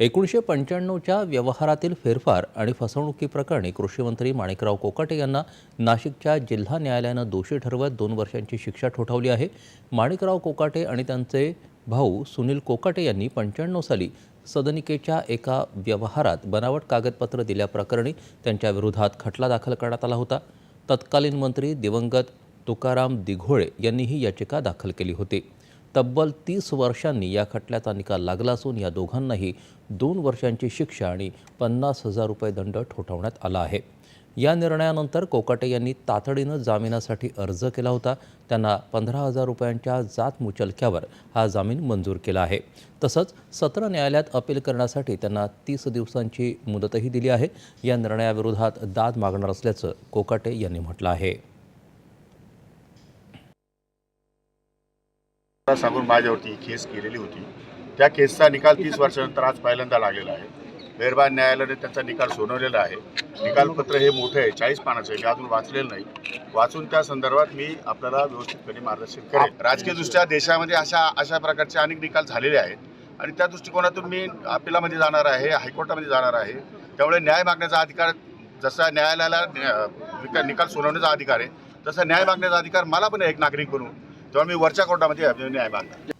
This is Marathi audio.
एकोणीसशे पंच्याण्णवच्या व्यवहारातील फेरफार आणि फसवणुकीप्रकरणी कृषीमंत्री माणिकराव कोकाटे यांना नाशिकच्या जिल्हा न्यायालयानं दोषी ठरवत दोन वर्षांची शिक्षा ठोठावली आहे. माणिकराव कोकाटे आणि त्यांचे भाऊ सुनील कोकाटे यांनी पंच्याण्णव साली सदनिकेच्या एका व्यवहारात बनावट कागदपत्र दिल्याप्रकरणी त्यांच्या विरोधात खटला दाखल करण्यात आला होता. तत्कालीन मंत्री दिवंगत तुकाराम दिघोळे यांनी ही याचिका दाखल केली होती. तब्बल तीस वर्षांनी या खटल्याचा निकाल लागला असून या दोघांनाही दोन वर्षांची शिक्षा आणि पन्नास हजार रुपये दंड ठोठावण्यात आला आहे. या निर्णयानंतर कोकाटे यांनी तातडीनं जामिनासाठी अर्ज केला होता. त्यांना पंधरा हजार रुपयांच्या जात मुचलक्यावर हा जामीन मंजूर केला आहे. तसंच सत्र न्यायालयात अपील करण्यासाठी त्यांना तीस दिवसांची मुदतही दिली आहे. या निर्णयाविरोधात दाद मागणार असल्याचं कोकाटे यांनी म्हटलं आहे. मला सांगून माझ्यावरती ही केस केलेली होती. त्या केसचा निकाल तीस वर्षानंतर आज पहिल्यांदा लागलेला आहे. मेहरबान न्यायालयाने त्याचा निकाल सोनवलेला आहे. निकालपत्र हे मोठं आहे चाळीस पानाचं आहे. मी अजून वाचलेलं नाही. वाचून त्या संदर्भात मी आपल्याला व्यवस्थितपणे मार्गदर्शन करेन. राजकीयदृष्ट्या देशामध्ये अशा अशा प्रकारचे अनेक निकाल झालेले आहेत. आणि त्या दृष्टिकोनातून मी अपिलामध्ये जाणार आहे हायकोर्टामध्ये जाणार आहे. त्यामुळे न्याय मागण्याचा अधिकार जसा न्यायालयाला निकाल सोडवण्याचा अधिकार आहे तसा न्याय मागण्याचा अधिकार मला पण आहे एक नागरिक बनून तेव्हा मी वरच्या कोर्टामध्ये न्याय मागणार